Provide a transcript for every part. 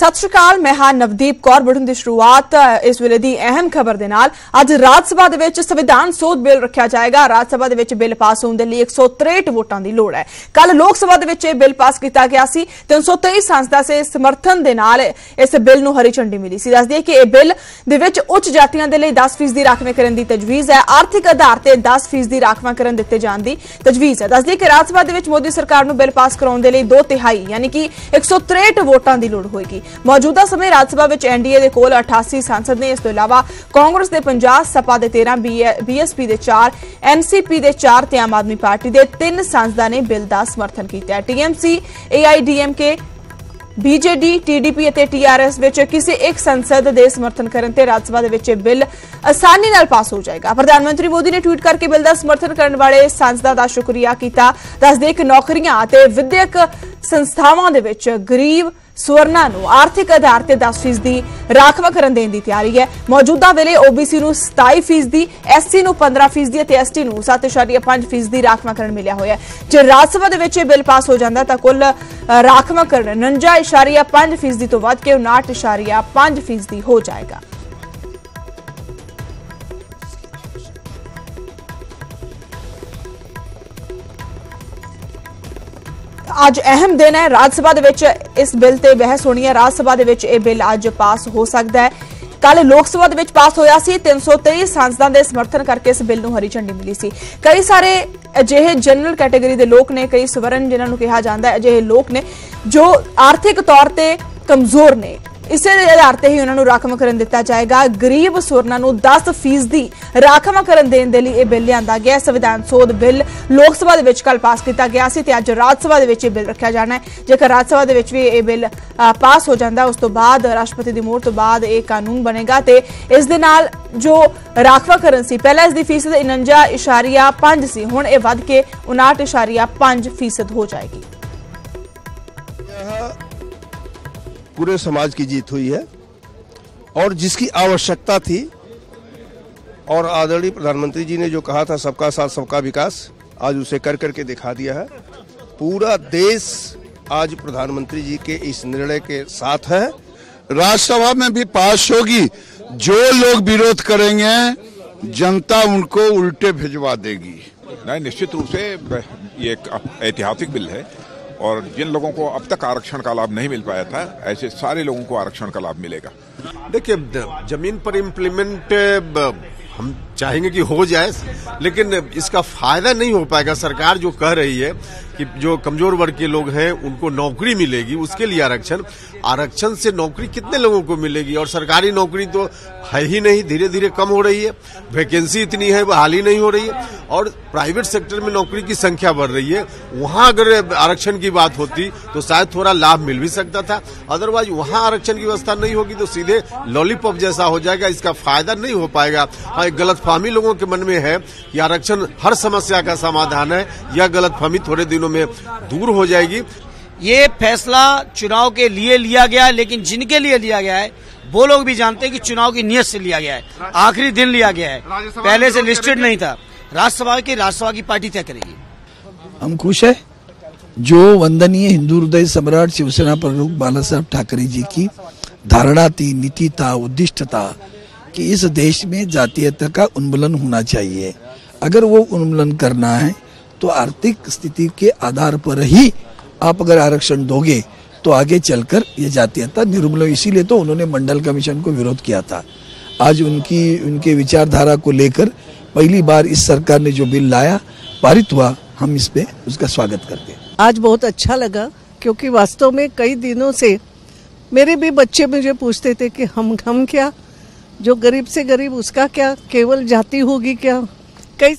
ਸਤਿ ਸ਼੍ਰੀ ਅਕਾਲ, ਮੈਂ ਹਾਂ ਨਵਦੀਪ ਕੌਰ। ਬੜਨ ਦੀ ਸ਼ੁਰੂਆਤ ਇਸ ਵੇਲੇ ਦੀ ਅਹਿਮ ਖਬਰ ਦੇ ਨਾਲ। ਅੱਜ ਰਾਜ ਸਭਾ ਦੇ ਵਿੱਚ ਸੰਵਿਧਾਨ ਸੋਧ ਬਿੱਲ ਰੱਖਿਆ ਜਾਏਗਾ। ਰਾਜ ਸਭਾ ਦੇ ਵਿੱਚ ਬਿੱਲ ਪਾਸ ਹੋਣ ਦੇ ਲਈ 163 ਵੋਟਾਂ ਦੀ ਲੋੜ ਹੈ। ਕੱਲ ਲੋਕ ਸਭਾ ਦੇ ਵਿੱਚ ਇਹ ਬਿੱਲ ਪਾਸ ਕੀਤਾ ਗਿਆ ਸੀ। 323 ਸੰਸਦਾਂ ਸੇ ਸਮਰਥਨ ਦੇ ਨਾਲ ਇਸ ਬਿੱਲ ਨੂੰ ਹਰੀ ਝੰਡੀ ਮਿਲੀ ਸੀ। ਦੱਸਦੀ ਹੈ ਕਿ ਇਹ ਬਿੱਲ ਦੇ ਵਿੱਚ ਉੱਚ ਜਾਤੀਆਂ ਦੇ ਲਈ 10% ਦੀ ਰਾਖਵੇਂਕਰਨ ਦੀ ਤਜਵੀਜ਼ ਹੈ। ਆਰਥਿਕ ਆਧਾਰ ਤੇ 10% ਦੀ ਰਾਖਵੇਂਕਰਨ ਦਿੱਤੇ ਜਾਣ ਦੀ ਤਜਵੀਜ਼ ਹੈ। ਦੱਸਦੀ ਹੈ ਕਿ ਰਾਜ ਸਭਾ ਦੇ ਵਿੱਚ ਮੋਦੀ ਸਰਕਾਰ ਨੂੰ ਬਿੱਲ ਪਾਸ ਕਰਾਉਣ ਦੇ ਲਈ 2 ਤਿਹਾਈ, ਯਾਨੀ ਕਿ 163 ਵੋਟਾਂ ਦੀ ਲੋੜ ਹੋਏਗੀ। ਮੌਜੂਦਾ ਸਮੇਂ ਰਾਜ ਸਭਾ ਵਿੱਚ ਐਨਡੀਏ ਦੇ ਕੋਲ 88 ਸੰਸਦ ਨੇ। ਇਸ ਤੋਂ ਇਲਾਵਾ ਕਾਂਗਰਸ ਦੇ 50 ਸਪਾ ਦੇ 13 ਬੀਐਸਪੀ ਦੇ 4 ਐਨਸੀਪੀ ਦੇ 4 ਤੇ ਆਮ ਆਦਮੀ ਪਾਰਟੀ ਦੇ 3 ਸੰਸਦਾਂ ਨੇ ਬਿੱਲ ਦਾ ਸਮਰਥਨ ਕੀਤਾ ਹੈ। ਟੀਐਮਸੀ ਏਆਈਡੀਐਮਕੇ ਬੀਜੇਡੀ ਟੀਡੀਪੀ ਅਤੇ ਟੀਆਰਐਸ ਵਿੱਚ ਕਿਸੇ ਇੱਕ ਸੰਸਦ ਦੇ ਸਮਰਥਨ ਕਰਨ ਤੇ ਰਾਜ ਸਭਾ ਦੇ ਵਿੱਚ ਇਹ ਬਿੱਲ ਆਸਾਨੀ ਨਾਲ ਪਾਸ ਹੋ ਜਾਏਗਾ। ਪ੍ਰਧਾਨ ਮੰਤਰੀ ਮੋਦੀ ਨੇ ਟਵੀਟ ਕਰਕੇ ਬਿੱਲ ਦਾ ਸਮਰਥਨ ਕਰਨ ਵਾਲੇ ਸੰਸਦਾਂ ਦਾ ਸ਼ੁਕਰੀਆ ਕੀਤਾ। ਦੱਸਦੇ ਕਿ ਨੌਕਰੀਆਂ ਅਤੇ ਵਿਦਿਅਕ ਸੰਸਥਾਵਾਂ ਦੇ ਵਿੱਚ ਗਰੀਬ ਸਵਰਨਾ ਨੂੰ ਆਰਥਿਕ ਆਧਾਰ ਤੇ 10% ਦੀ ਰਾਖਵਾਂਕਰਨ ਦੇਣ ਦੀ ਤਿਆਰੀ ਹੈ। ਮੌਜੂਦਾ ਵੇਲੇ OBC ਨੂੰ 27% ਦੀ SC ਨੂੰ 15% ਦੀ ਅਤੇ ST ਨੂੰ 7.5% ਦੀ ਰਾਖਵਾਂਕਰਨ ਮਿਲਿਆ ਹੋਇਆ ਹੈ। ਜੇ ਰਾਜ ਸਭਾ ਦੇ ਵਿੱਚ ਇਹ ਬਿੱਲ ਪਾਸ ਹੋ ਜਾਂਦਾ ਤਾਂ ਕੁੱਲ ਰਾਖਵਾਂਕਰਨ 49.5% ਤੋਂ ਵੱਧ ਕੇ 59.5% ਦੀ ਹੋ ਜਾਏਗਾ। ਅੱਜ ਅਹਿਮ ਦਿਨ ਹੈ। ਰਾਜ ਸਭਾ ਦੇ ਵਿੱਚ ਇਸ ਬਿੱਲ ਤੇ ਬਹਿਸ ਹੋਣੀ ਹੈ। ਰਾਜ ਸਭਾ ਦੇ ਵਿੱਚ ਇਹ ਬਿੱਲ ਅੱਜ ਪਾਸ ਹੋ ਸਕਦਾ ਹੈ। ਕੱਲ ਲੋਕ ਸਭਾ ਦੇ ਵਿੱਚ ਪਾਸ ਹੋਇਆ ਸੀ। 323 ਸਾਂਸਦਾਂ ਦੇ ਸਮਰਥਨ ਕਰਕੇ ਇਸ ਬਿੱਲ ਨੂੰ ਹਰੀ ਝੰਡੀ ਮਿਲੀ ਸੀ। ਕਈ ਸਾਰੇ ਅਜਿਹੇ ਜਨਰਲ ਕੈਟਾਗਰੀ ਦੇ ਲੋਕ ਨੇ, ਕਈ ਸਵਰਨ ਜਿਨ੍ਹਾਂ ਨੂੰ ਕਿਹਾ ਜਾਂਦਾ ਹੈ, ਅਜਿਹੇ ਲੋਕ ਨੇ ਜੋ ਆਰਥਿਕ ਤੌਰ ਤੇ ਕਮਜ਼ੋਰ ਨੇ। ਇਸੇ ਦੇ ਆਧਾਰ ਤੇ ਹੀ ਉਹਨਾਂ ਨੂੰ ਰਾਖਵਾਂਕਰਨ ਦਿੱਤਾ ਜਾਏਗਾ। ਗਰੀਬ ਸਵਰਨਾਂ ਨੂੰ 10% ਦੀ ਰਾਖਵਾਂਕਰਨ ਦੇਣ ਦੇ ਲਈ ਇਹ ਬਿੱਲ ਲਿਆਂਦਾ ਗਿਆ। ਸੰਵਿਧਾਨ ਸੋਧ ਬਿੱਲ ਲੋਕ ਸਭਾ ਦੇ ਵਿੱਚ ਕੱਲ ਪਾਸ ਕੀਤਾ ਗਿਆ ਸੀ ਤੇ ਅੱਜ ਰਾਜ ਸਭਾ ਦੇ ਵਿੱਚ ਇਹ ਬਿੱਲ ਰੱਖਿਆ ਜਾਣਾ ਹੈ। ਜੇਕਰ ਰਾਜ ਸਭਾ ਦੇ ਵਿੱਚ ਵੀ ਇਹ ਬਿੱਲ ਪਾਸ ਹੋ ਜਾਂਦਾ, ਉਸ ਤੋਂ ਬਾਅਦ ਰਾਸ਼ਟਰਪਤੀ ਦੀ ਮੋਹਰ ਤੋਂ ਬਾਅਦ ਇਹ ਕਾਨੂੰਨ ਬਣੇਗਾ ਤੇ ਇਸ ਦੇ ਨਾਲ ਜੋ ਰਾਖਵਾਂਕਰਨ ਸੀ, ਪਹਿਲਾਂ ਇਸ ਦੀ ਫੀਸਦ 49.5 ਸੀ, ਹੁਣ ਇਹ ਵੱਧ ਕੇ 59.5% ਹੋ ਜਾਏਗੀ। पूरे समाज की जीत हुई है और जिसकी आवश्यकता थी। और आदरणीय प्रधानमंत्री जी ने जो कहा था, सबका साथ, सबका विकास, आज उसे कर करके दिखा दिया है। पूरा देश आज प्रधानमंत्री जी के इस निर्णय के साथ है। राज्यसभा में भी पास होगी। जो लोग विरोध करेंगे, जनता उनको उल्टे भिजवा देगी। नहीं, निश्चित रूप से ये एक ऐतिहासिक बिल है। और जिन लोगों को अब तक आरक्षण का लाभ नहीं मिल पाया था ऐसे सारे लोगों को आरक्षण का लाभ मिलेगा देखिए जमीन पर इम्प्लीमेंट हम चाहेंगे कि हो जाए, लेकिन इसका फ़ायदा नहीं हो पाएगा। सरकार जो कह रही है कि जो कमज़ोर वर्ग के लोग हैं, उनको नौकरी मिलेगी, उसके लिए आरक्षण। आरक्षण से नौकरी कितने लोगों को मिलेगी? और सरकारी नौकरी तो है ही नहीं धीरे धीरे कम हो रही है। वैकेंसी इतनी है बहाली ही नहीं हो रही है। और प्राइवेट सेक्टर में नौकरी की संख्या बढ़ रही है। वहाँ अगर आरक्षण की बात होती तो शायद थोड़ा लाभ मिल भी सकता था। अदरवाइज़ वहाँ आरक्षण की व्यवस्था नहीं होगी तो सीधे लॉलीपॉप जैसा हो जाएगा, इसका फ़ायदा नहीं हो पाएगा। हाँ एक गलतफहमी लोगों के मन में है कि आरक्षण हर समस्या का समाधान है। यह गलतफहमी थोड़े दिनों में दूर हो जाएगी। ये फैसला चुनाव के लिए लिया गया है लेकिन जिनके लिए लिया गया है वो लोग भी जानते हैं कि चुनाव की नियत से लिया गया है। आखिरी दिन लिया गया है। पहले से लिस्टेड नहीं था। राज्यसभा की राज्यसभा की पार्टी तय करेगी। हम खुश है। जो वंदनीय हिंदू हृदय सम्राट शिवसेना प्रमुख बाला साहब ठाकरे जी की धारणा थी नीति था उद्दिष्ट था कि इस देश में जातीयता का उन्मूलन होना चाहिए। अगर वो उन्मूलन करना है तो आर्थिक स्थिति के आधार पर ही आप अगर आरक्षण दोगे तो आगे चलकर ये जातीयता निर्मूलन। इसीलिए तो उन्होंने मंडल कमीशन को विरोध किया था। आज उनकी, उनके विचारधारा को लेकर पहली बार इस सरकार ने जो बिल लाया, पारित हुआ, हम इस पे उसका स्वागत करते हैं। आज बहुत अच्छा लगा, क्योंकि वास्तव में कई दिनों से मेरे भी बच्चे मुझे पूछते थे कि हम हम क्या जो गरीब से गरीब उसका क्या केवल जाति होगी क्या कई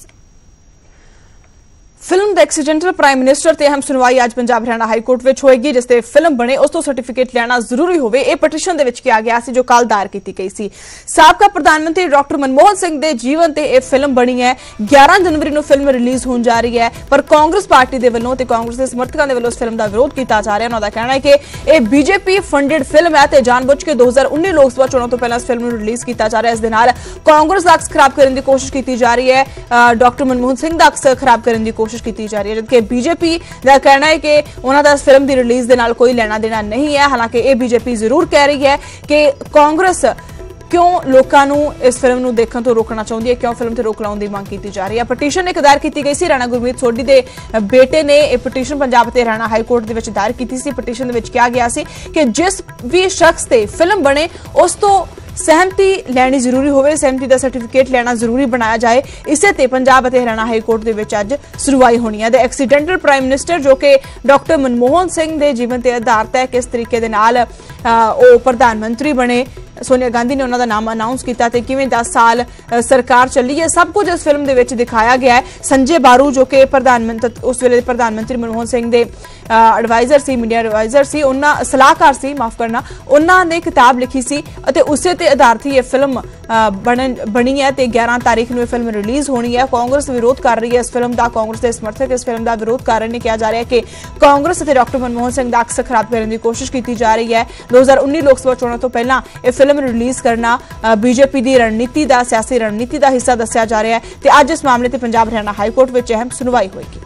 ਫਿਲਮ ਦਾ ਐਕਸੀਡੈਂਟਲ ਪ੍ਰਾਈਮ ਮਿਨਿਸਟਰ ਤੇ ਅਹਿਮ ਸੁਣਵਾਈ ਅੱਜ ਪੰਜਾਬ ਹਰਿਆਣਾ ਹਾਈ ਕੋਰਟ ਵਿੱਚ ਹੋਏਗੀ, ਜਿਸ ਤੇ ਫਿਲਮ ਬਣੇ, ਉਸ ਤੋਂ ਸਰਟੀਫਿਕੇਟ ਲੈਣਾ ਜ਼ਰੂਰੀ ਹੋਵੇ, ਇਹ ਪਟੀਸ਼ਨ ਦੇ ਵਿੱਚ ਕਿਹਾ ਗਿਆ ਸੀ, ਜੋ ਕੱਲ ਦਾਇਰ ਕੀਤੀ ਗਈ ਸੀ। ਸਾਬਕਾ ਪ੍ਰਧਾਨ ਮੰਤਰੀ ਡਾਕਟਰ ਮਨਮੋਹਨ ਸਿੰਘ ਦੇ ਜੀਵਨ ਤੇ ਇਹ ਫਿਲਮ ਬਣੀ ਹੈ। 11 ਜਨਵਰੀ ਨੂੰ ਫਿਲਮ ਰਿਲੀਜ਼ ਹੋਣ ਜਾ ਰਹੀ ਹੈ, ਪਰ ਕਾਂਗਰਸ ਪਾਰਟੀ ਦੇ ਵੱਲੋਂ ਤੇ ਕਾਂਗਰਸ ਦੇ ਸਮਰਥਕਾਂ ਦੇ ਵੱਲੋਂ ਇਸ ਫਿਲਮ ਦਾ ਵਿਰੋਧ ਕੀਤਾ ਜਾ ਰਿਹਾ ਹੈ। ਉਹਨਾਂ ਦਾ ਕਹਿਣਾ ਹੈ ਕਿ ਇਹ ਬੀਜੇਪੀ ਫੰਡਡ ਫਿਲਮ ਹੈ ਤੇ ਜਾਣਬੁੱਝ ਕੇ 2019 ਲੋਕ ਸਭਾ ਚੋਣਾਂ ਤੋਂ ਪਹਿਲਾਂ ਇਸ ਫਿਲਮ ਨੂੰ ਰਿਲੀਜ਼ ਕੀਤਾ ਜਾ ਰਿਹਾ ਇਸ ਦੇ ਨਾਲ ਕਾਂਗਰਸ ਦਾ ਅਕਸ ਖਰਾਬ ਕਰਨ ਦੀ ਕੋਸ਼ਿਸ਼ ਕੀਤੀ ਜਾ ਰਹੀ ਹੈ। ਡਾਕਟਰ ਮਨਮੋਹਨ ਸਿੰਘ ਦਾ ਅਕਸ ਖਰਾਬ ਕਰਨ ਦੀ ਕੋਸ਼ਿਸ਼ ਕੋਸ਼ਿਸ਼ ਕੀਤੀ ਜਾ ਰਹੀ ਹੈ, ਜਦਕਿ ਬੀਜੇਪੀ ਦਾ ਕਹਿਣਾ ਹੈ ਕਿ ਉਹਨਾਂ ਦਾ ਫਿਲਮ ਦੀ ਰਿਲੀਜ਼ ਦੇ ਨਾਲ ਕੋਈ ਲੈਣਾ ਦੇਣਾ ਨਹੀਂ ਹੈ। ਹਾਲਾਂਕਿ ਇਹ ਬੀਜੇਪੀ ਜ਼ਰੂਰ ਕਹਿ ਰਹੀ ਹੈ ਕਿ ਕਾਂਗਰਸ ਕਿਉਂ ਲੋਕਾਂ ਨੂੰ ਇਸ ਫਿਲਮ ਨੂੰ ਦੇਖਣ ਤੋਂ ਰੋਕਣਾ ਚਾਹੁੰਦੀ ਹੈ, ਕਿਉਂ ਫਿਲਮ ਤੇ ਰੋਕ ਲਾਉਣ ਦੀ ਮੰਗ ਕੀਤੀ ਜਾ ਰਹੀ ਹੈ? ਪਟੀਸ਼ਨ ਇੱਕ ਦਾਇਰ ਕੀਤੀ ਗਈ ਸੀ, ਰਾਣਾ ਗੁਰਮੀਤ ਸੋਢੀ ਦੇ ਬੇਟੇ ਨੇ ਇਹ ਪਟੀਸ਼ਨ ਪੰਜਾਬ ਤੇ ਹਰਿਆਣਾ ਹਾਈ ਕੋਰਟ ਦੇ ਵਿੱਚ ਦਾਇਰ ਕੀਤੀ ਸੀ। ਪਟੀਸ਼ਨ ਦੇ ਵਿੱਚ ਕਿਹਾ ਗਿਆ ਸੀ ਕਿ ਜਿਸ ਵੀ ਸ਼ਖਸ ਤੇ ਫਿਲਮ ਬਣੇ, ਉਸ ਤੋਂ ਸਹਿਮਤੀ ਲੈਣੀ ਜ਼ਰੂਰੀ ਹੋਵੇ ਸਹਿਮਤੀ ਦਾ ਸਰਟੀਫਿਕੇਟ ਲੈਣਾ ਜ਼ਰੂਰੀ ਬਣਾਇਆ ਜਾਏ। ਇਸੇ ਤੇ ਪੰਜਾਬ ਅਤੇ ਹਰਿਆਣਾ ਹਾਈ ਕੋਰਟ ਦੇ ਵਿੱਚ ਅੱਜ ਸੁਣਵਾਈ ਹੋਣੀ ਹੈ। ਦੇ ਐਕਸੀਡੈਂਟਲ ਪ੍ਰਾਈਮ ਮਿਨਿਸਟਰ ਜੋ ਕਿ ਡਾਕਟਰ ਮਨਮੋਹਨ ਸਿੰਘ ਦੇ ਜੀਵਨ ਤੇ ਆਧਾਰਿਤ ਹੈ ਕਿਸ ਤਰੀਕੇ ਦੇ ਨਾਲ ਅ, ਉਹ ਪ੍ਰਧਾਨ ਮੰਤਰੀ ਬਣੇ। ਸੋਨੀਆ ਗਾਂਧੀ ਨੇ ਉਹਨਾਂ ਦਾ ਨਾਮ ਅਨਾਉਂਸ ਕੀਤਾ ਤੇ ਕਿਵੇਂ 10 ਸਾਲ ਸਰਕਾਰ ਚੱਲੀ ਹੈ, ਸਭ ਕੁਝ ਇਸ ਫਿਲਮ ਦੇ ਵਿੱਚ ਦਿਖਾਇਆ ਗਿਆ ਹੈ। ਸੰਜੇ ਬਾਰੂ ਜੋ ਕਿ ਪ੍ਰਧਾਨ ਮੰਤਰੀ, ਉਸ ਵੇਲੇ ਪ੍ਰਧਾਨ ਮੰਤਰੀ ਮਨਮੋਹਨ ਸਿੰਘ ਦੇ ਐਡਵਾਈਜ਼ਰ ਸੀ ਮੀਡੀਆ ਐਡਵਾਈਜ਼ਰ ਸੀ, ਉਹਨਾਂ, ਸਲਾਹਕਾਰ ਸੀ, ਮਾਫ ਕਰਨਾ, ਉਹਨਾਂ ਨੇ ਕਿਤਾਬ ਲਿਖੀ ਸੀ ਅਤੇ ਉਸੇ ਤੇ ਆਧਾਰਿਤ ਹੀ ਇਹ ਫਿਲਮ ਬਣਨ, ਬਣੀ ਹੈ ਤੇ 11 ਤਾਰੀਖ ਨੂੰ ਇਹ ਫਿਲਮ ਰਿਲੀਜ਼ ਹੋਣੀ ਹੈ। ਕਾਂਗਰਸ ਵਿਰੋਧ ਕਰ ਰਹੀ ਹੈ ਇਸ ਫਿਲਮ ਦਾ, ਕਾਂਗਰਸ ਦੇ ਸਮਰਥਕ ਇਸ ਫਿਲਮ ਦਾ ਵਿਰੋਧ ਕਰ ਰਹੇ ਨੇ। ਕਿਹਾ ਜਾ ਰਿਹਾ ਹੈ ਕਿ ਕਾਂਗਰਸ ਅਤੇ ਡਾਕਟਰ ਮਨਮੋਹਨ ਸਿੰਘ ਦਾ ਅਕਸ ਖਰਾਬ ਕਰਨ ਦੀ ਕੋਸ਼ਿਸ਼ ਕੀਤੀ ਜਾ ਰਹੀ ਹੈ। 2019 ਲੋਕ ਸਭਾ ਚੋਣਾਂ ਤੋਂ ਪਹਿਲਾਂ ਇਹ ਫਿਲਮ ਰਿਲੀਜ਼ ਕਰਨਾ ਬੀਜੇਪੀ ਦੀ ਰਣਨੀਤੀ ਦਾ, ਸਿਆਸੀ ਰਣਨੀਤੀ ਦਾ ਹਿੱਸਾ ਦੱਸਿਆ ਜਾ ਰਿਹਾ ਹੈ ਤੇ ਅੱਜ ਇਸ ਮਾਮਲੇ ਤੇ ਪੰਜਾਬ ਹਰਿਆਣਾ ਹਾਈ ਕੋਰਟ ਵਿੱਚ ਅਹਿਮ ਸੁਣਵਾਈ ਹੋਏਗੀ।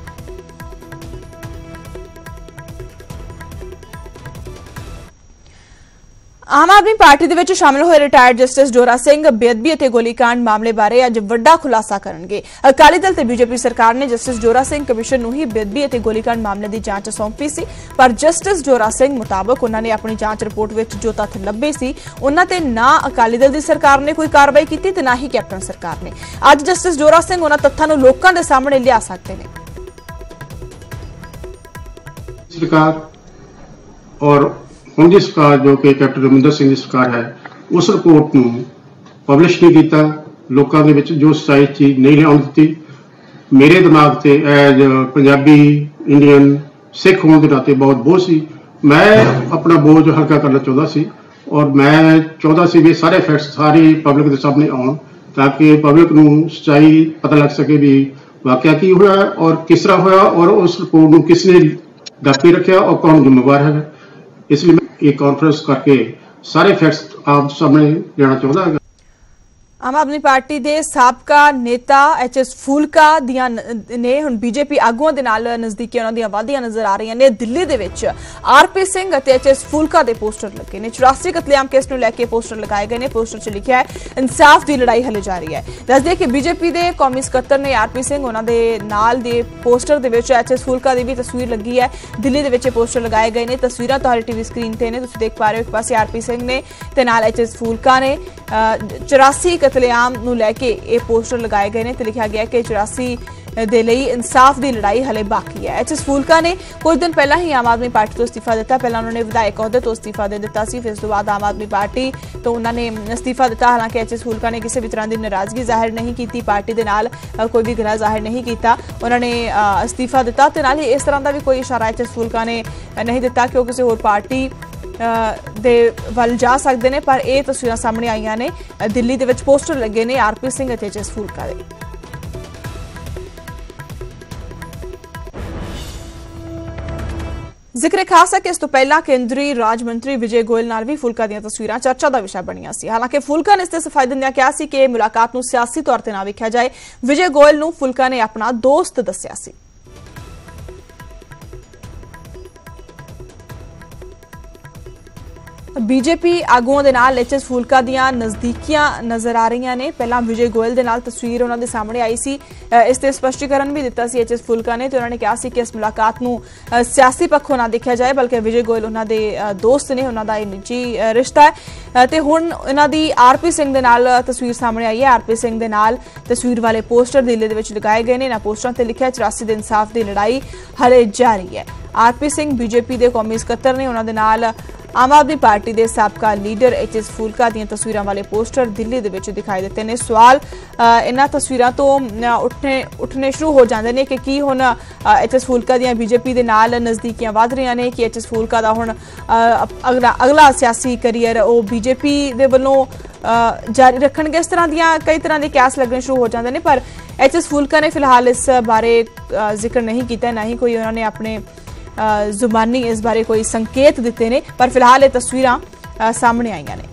ਆਮ ਆਦਮੀ ਪਾਰਟੀ ਦੇ ਵਿੱਚ ਸ਼ਾਮਲ ਹੋਏ ਰਿਟਾਇਰਡ ਜਸਟਿਸ ਜੋਰਾ ਸਿੰਘ ਬੇਅਦਬੀ ਅਤੇ ਗੋਲੀकांड ਮਾਮਲੇ ਬਾਰੇ ਅੱਜ ਵੱਡਾ ਖੁਲਾਸਾ ਕਰਨਗੇ। ਅਕਾਲੀ ਦਲ ਤੇ ਬੀਜੇਪੀ ਸਰਕਾਰ ਨੇ ਜਸਟਿਸ ਜੋਰਾ ਸਿੰਘ ਕਮਿਸ਼ਨ ਨੂੰ ਹੀ ਬੇਅਦਬੀ ਅਤੇ ਗੋਲੀकांड ਮਾਮਲੇ ਦੀ ਜਾਂਚ ਸੌਂਪੀ ਸੀ, ਪਰ ਜਸਟਿਸ ਜੋਰਾ ਸਿੰਘ ਮੁਤਾਬਕ ਉਹਨਾਂ ਨੇ ਆਪਣੀ ਜਾਂਚ ਰਿਪੋਰਟ ਵਿੱਚ ਜੋ ਤੱਥ ਲੱਭੇ ਸੀ, ਉਹਨਾਂ ਤੇ ਨਾ ਅਕਾਲੀ ਦਲ ਦੀ ਸਰਕਾਰ ਨੇ ਕੋਈ ਕਾਰਵਾਈ ਕੀਤੀ ਤੇ ਨਾ ਹੀ ਕੈਪਟਨ ਸਰਕਾਰ ਨੇ। ਅੱਜ ਜਸਟਿਸ ਜੋਰਾ ਸਿੰਘ ਉਹਨਾਂ ਤੱਥਾਂ ਨੂੰ ਲੋਕਾਂ ਦੇ ਸਾਹਮਣੇ ਲਿਆ ਸਕਦੇ ਨੇ। ਸਰਕਾਰ ਔਰ ਹੁਣ ਦੀ ਸਰਕਾਰ ਜੋ ਕਿ ਕੈਪਟਨ ਰਮਿੰਦਰ ਸਿੰਘ ਦੀ ਸਰਕਾਰ ਹੈ, ਉਸ ਰਿਪੋਰਟ ਨੂੰ ਪਬਲਿਸ਼ ਨਹੀਂ ਕੀਤਾ। ਲੋਕਾਂ ਦੇ ਵਿੱਚ ਜੋ ਸੱਚਾਈ ਚੀਜ਼ ਨਹੀਂ ਲਿਆਉਣ ਦਿੱਤੀ। ਮੇਰੇ ਦਿਮਾਗ ਤੇ ਐਜ ਪੰਜਾਬੀ ਇੰਡੀਅਨ ਸਿੱਖ ਹੋਣ ਦੇ ਨਾਤੇ ਬਹੁਤ ਬੋਝ ਸੀ। ਮੈਂ ਆਪਣਾ ਬੋਝ ਹਲਕਾ ਕਰਨਾ ਚਾਹੁੰਦਾ ਸੀ ਔਰ ਮੈਂ ਚਾਹੁੰਦਾ ਸੀ ਵੀ ਸਾਰੇ ਫੈਕਟਸ ਸਾਰੀ ਪਬਲਿਕ ਦੇ ਸਾਹਮਣੇ ਆਉਣ ਤਾਂ ਕਿ ਪਬਲਿਕ ਨੂੰ ਸੱਚਾਈ ਪਤਾ ਲੱਗ ਸਕੇ ਵੀ ਵਾਕਿਆ ਕੀ ਹੋਇਆ ਔਰ ਕਿਸ ਤਰ੍ਹਾਂ ਹੋਇਆ ਔਰ ਉਸ ਰਿਪੋਰਟ ਨੂੰ ਕਿਸ ਨੇ ਢੱਕੇ ਰੱਖਿਆ ਔਰ ਕੌਣ ਜ਼ਿੰਮੇਵਾਰ ਹੈ ਇਸ ਲਈ ਮੈਂ ਇਹ ਕਾਨਫਰੰਸ ਕਰਕੇ ਸਾਰੇ ਫੈਕਟਸ ਆਪ ਸਾਹਮਣੇ ਲੈਣਾ ਚਾਹੁੰਦਾ ਹਾਂ। ਆਮ ਆਦਮੀ ਪਾਰਟੀ ਦੇ ਸਾਬਕਾ ਨੇਤਾ ਐਚ ਐਸ ਫੂਲਕਾ ਦੀਆਂ ਨੇ ਹੁਣ ਬੀਜੇਪੀ ਆਗੂਆਂ ਦੇ ਨਾਲ ਨਜ਼ਦੀਕੀ ਉਹਨਾਂ ਦੀਆਂ ਵਾਧੀਆਂ ਨਜ਼ਰ ਆ ਰਹੀਆਂ ਨੇ। ਦਿੱਲੀ ਦੇ ਵਿੱਚ ਆਰਪੀ ਸਿੰਘ ਅਤੇ ਐਚਐਸ ਫੂਲਕਾ ਦੇ ਪੋਸਟਰ ਲੱਗੇ ਨੇ। 84 ਕਤਲੇਆਮ ਕੇਸ ਨੂੰ ਲੈ ਕੇ ਪੋਸਟਰ ਲਗਾਏ ਗਏ ਨੇ। ਪੋਸਟਰ 'ਚ ਲਿਖਿਆ ਹੈ, ਇਨਸਾਫ ਦੀ ਲੜਾਈ ਹਲੇ ਜਾਰੀ ਹੈ। ਦੱਸਦੇ ਕਿ ਬੀਜੇਪੀ ਦੇ ਕੌਮੀ ਸਕੱਤਰ ਨੇ ਆਰਪੀ ਸਿੰਘ ਉਹਨਾਂ ਦੇ ਨਾਲ ਦੇ ਪੋਸਟਰ ਦੇ ਵਿੱਚ ਐਚ ਐਸ ਫੂਲਕਾ ਦੀ ਵੀ ਤਸਵੀਰ ਲੱਗੀ ਹੈ। ਦਿੱਲੀ ਦੇ ਵਿੱਚ ਇਹ ਪੋਸਟਰ ਲਗਾਏ ਗਏ ਨੇ। ਤਸਵੀਰਾਂ ਤੁਹਾਡੀ ਟੀਵੀ ਸਕਰੀਨ ਤੇ ਨੇ। ਤੁਸੀਂ ਦੇਖ ਪਾ ਰਹੇ ਹੋ ਇੱਕ ਪਾਸੇ ਆਰਪੀ ਸਿੰਘ ਨੇ ਤੇ ਨਾਲ ਐਚ ਐਸ ਫੂਲਕਾ ਨੇ। 84 ਕਤਲੇਆਮ ਨੂੰ ਲੈ ਕੇ ਇਹ ਪੋਸਟਰ ਲਗਾਏ ਗਏ ਨੇ ਤੇ ਲਿਖਿਆ ਗਿਆ ਕਿ 84 ਦੇ ਲਈ ਇਨਸਾਫ ਦੀ ਲੜਾਈ ਹਲੇ ਬਾਕੀ ਹੈ। ਐਚਐਸ ਫੂਲਕਾ ਨੇ ਕੁਝ ਦਿਨ ਪਹਿਲਾਂ ਹੀ ਆਮ ਆਦਮੀ ਪਾਰਟੀ ਤੋਂ ਅਸਤੀਫਾ ਦਿੱਤਾ। ਪਹਿਲਾਂ ਉਹਨਾਂ ਨੇ ਵਿਧਾਇਕ ਅਹੁਦੇ ਤੋਂ ਅਸਤੀਫਾ ਦੇ ਦਿੱਤਾ ਸੀ ਫਿਰ ਉਸ ਤੋਂ ਬਾਅਦ ਆਮ ਆਦਮੀ ਪਾਰਟੀ ਤੋਂ ਉਹਨਾਂ ਨੇ ਅਸਤੀਫਾ ਦਿੱਤਾ। ਹਾਲਾਂਕਿ ਐਚਐਸ ਫੂਲਕਾ ਨੇ ਕਿਸੇ ਵੀ ਤਰ੍ਹਾਂ ਦੀ ਨਾਰਾਜ਼ਗੀ ਜ਼ਾਹਿਰ ਨਹੀਂ ਕੀਤੀ ਪਾਰਟੀ ਦੇ ਨਾਲ ਕੋਈ ਵੀ ਗਿਲਾ ਜ਼ਾਹਿਰ ਨਹੀਂ ਕੀਤਾ। ਉਹਨਾਂ ਨੇ ਅ, ਅਸਤੀਫਾ ਦਿੱਤਾ ਤੇ ਨਾਲ ਹੀ ਇਸ ਤਰ੍ਹਾਂ ਦਾ ਵੀ ਕੋਈ ਇਸ਼ਾਰਾ ਐਚਐਸ ਫੂਲਕਾ ਨੇ ਨਹੀਂ ਦਿੱਤਾ ਕਿ ਉਹ ਕਿਸੇ ਹੋਰ ਪਾਰਟੀ ਦੇ ਵੱਲ ਜਾ ਸਕਦੇ ਨੇ, ਪਰ ਇਹ ਤਸਵੀਰਾਂ ਸਾਹਮਣੇ ਆਈਆਂ ਨੇ। ਦਿੱਲੀ ਦੇ ਵਿੱਚ ਪੋਸਟਰ ਲੱਗੇ ਨੇ ਆਰਪੀ ਸਿੰਘ ਅਤੇ ਐਚਐਸ ਫੂਲਕਾ ਦੇ ਜ਼ਿਕਰ ਖਾਸ ਹੈ ਕਿ ਇਸ ਤੋਂ ਪਹਿਲਾਂ ਕੇਂਦਰੀ ਰਾਜ ਮੰਤਰੀ ਵਿਜੇ ਗੋਇਲ ਨਾਲ ਵੀ ਫੁਲਕਾ ਦੀਆਂ ਤਸਵੀਰਾਂ ਚਰਚਾ ਦਾ ਵਿਸ਼ਾ ਬਣੀਆਂ ਸੀ। ਹਾਲਾਂਕਿ ਫੁਲਕਾ ਨੇ ਇਸ ਤੇ ਸਫ਼ਾਈ ਦਿੰਦਿਆਂ ਕਿਹਾ ਸੀ ਕਿ ਇਹ ਮੁਲਾਕਾਤ ਨੂੰ ਸਿਆਸੀ ਤੌਰ ਤੇ ਨਾ ਵੇਖਿਆ ਜਾਏ। ਵਿਜੇ ਗੋਇਲ ਨੂੰ ਫੁਲਕਾ ਨੇ ਆਪਣਾ ਦੋਸਤ ਦੱਸਿਆ ਸੀ। ਬੀਜੇਪੀ ਆਗੂਆਂ ਦੇ ਨਾਲ ਐਚਐਸ ਫੂਲਕਾ ਦੀਆਂ ਨਜ਼ਦੀਕੀਆਂ ਨਜ਼ਰ ਆ ਰਹੀਆਂ ਨੇ। ਪਹਿਲਾਂ ਵਿਜੇ ਗੋਇਲ ਦੇ ਨਾਲ ਤਸਵੀਰ ਉਹਨਾਂ ਦੇ ਸਾਹਮਣੇ ਆਈ ਸੀ। ਇਸ ਤੇ ਸਪਸ਼ਟੀਕਰਨ ਵੀ ਦਿੱਤਾ ਸੀ ਐਚਐਸ ਫੂਲਕਾ ਨੇ ਤੇ ਉਹਨਾਂ ਨੇ ਕਿਹਾ ਸੀ ਕਿ ਇਸ ਮੁਲਾਕਾਤ ਨੂੰ ਸਿਆਸੀ ਪੱਖੋਂ ਨਾ ਦੇਖਿਆ ਜਾਏ ਬਲਕਿ ਵਿਜੇ ਗੋਇਲ ਉਹਨਾਂ ਦੇ ਦੋਸਤ ਨੇ ਉਹਨਾਂ ਦਾ ਇਹ ਨਿੱਜੀ ਰਿਸ਼ਤਾ ਹੈ। ਅ, ਤੇ ਹੁਣ ਇਹਨਾਂ ਦੀ ਆਰਪੀ ਸਿੰਘ ਦੇ ਨਾਲ ਤਸਵੀਰ ਸਾਹਮਣੇ ਆਈ ਹੈ। ਆਰਪੀ ਸਿੰਘ ਦੇ ਨਾਲ ਤਸਵੀਰ ਵਾਲੇ ਪੋਸਟਰ ਦਿੱਲੀ ਦੇ ਵਿੱਚ ਲਗਾਏ ਗਏ ਨੇ। ਇਹਨਾਂ ਪੋਸਟਰਾਂ ਤੇ ਲਿਖਿਆ 84 ਦੇ ਇਨਸਾਫ ਦੀ ਲੜਾਈ ਹਲੇ ਜਾਰੀ ਹੈ। ਆਰਪੀ ਸਿੰਘ ਬੀਜੇਪੀ ਦੇ ਕੌਮੀ ਸਕੱਤਰ ਨੇ ਉਹਨਾਂ ਦੇ ਨਾਲ ਆਮ ਆਦਮੀ ਪਾਰਟੀ ਦੇ ਸਾਬਕਾ ਲੀਡਰ ਐਚਐਸ ਫੂਲਕਾ ਦੀਆਂ ਤਸਵੀਰਾਂ ਵਾਲੇ ਪੋਸਟਰ ਦਿੱਲੀ ਦੇ ਵਿੱਚ ਦਿਖਾਈ ਦਿੱਤੇ ਨੇ। ਸਵਾਲ ਇਹਨਾਂ ਤਸਵੀਰਾਂ ਤੋਂ ਅ, ਉੱਠਣੇ ਸ਼ੁਰੂ ਹੋ ਜਾਂਦੇ ਨੇ ਕਿ ਕੀ ਹੁਣ ਐਚਐਸ ਫੂਲਕਾ ਦੀਆਂ ਬੀਜੇਪੀ ਦੇ ਨਾਲ ਨਜ਼ਦੀਕੀਆਂ ਵਧ ਰਹੀਆਂ ਨੇ ਕਿ ਐਚਐਸ ਫੂਲਕਾ ਦਾ ਹੁਣ ਅਗਲਾ ਅਗਲਾ ਸਿਆਸੀ ਕੈਰੀਅਰ ਉਹ ਬੀਜੇਪੀ ਦੇ ਵੱਲੋਂ ਜਾਰੀ ਰੱਖਣਗੇ। ਇਸ ਤਰ੍ਹਾਂ ਦੀਆਂ ਕਈ ਤਰ੍ਹਾਂ ਦੇ ਕੈਸ ਲੱਗਣੇ ਸ਼ੁਰੂ ਹੋ ਜਾਂਦੇ ਨੇ ਪਰ ਐਚਐਸ ਫੂਲਕਾ ਨੇ ਫਿਲਹਾਲ ਇਸ ਬਾਰੇ ਜ਼ਿਕਰ ਨਹੀਂ ਕੀਤਾ ਨਾ ਹੀ ਕੋਈ ਉਹਨਾਂ ਨੇ ਆਪਣੇ ਜ਼ੁਬਾਨੀ ਇਸ ਬਾਰੇ ਕੋਈ ਸੰਕੇਤ ਦਿੱਤੇ ਨੇ ਪਰ ਫਿਲਹਾਲ ਇਹ ਤਸਵੀਰਾਂ ਸਾਹਮਣੇ ਆਈਆਂ ਨੇ।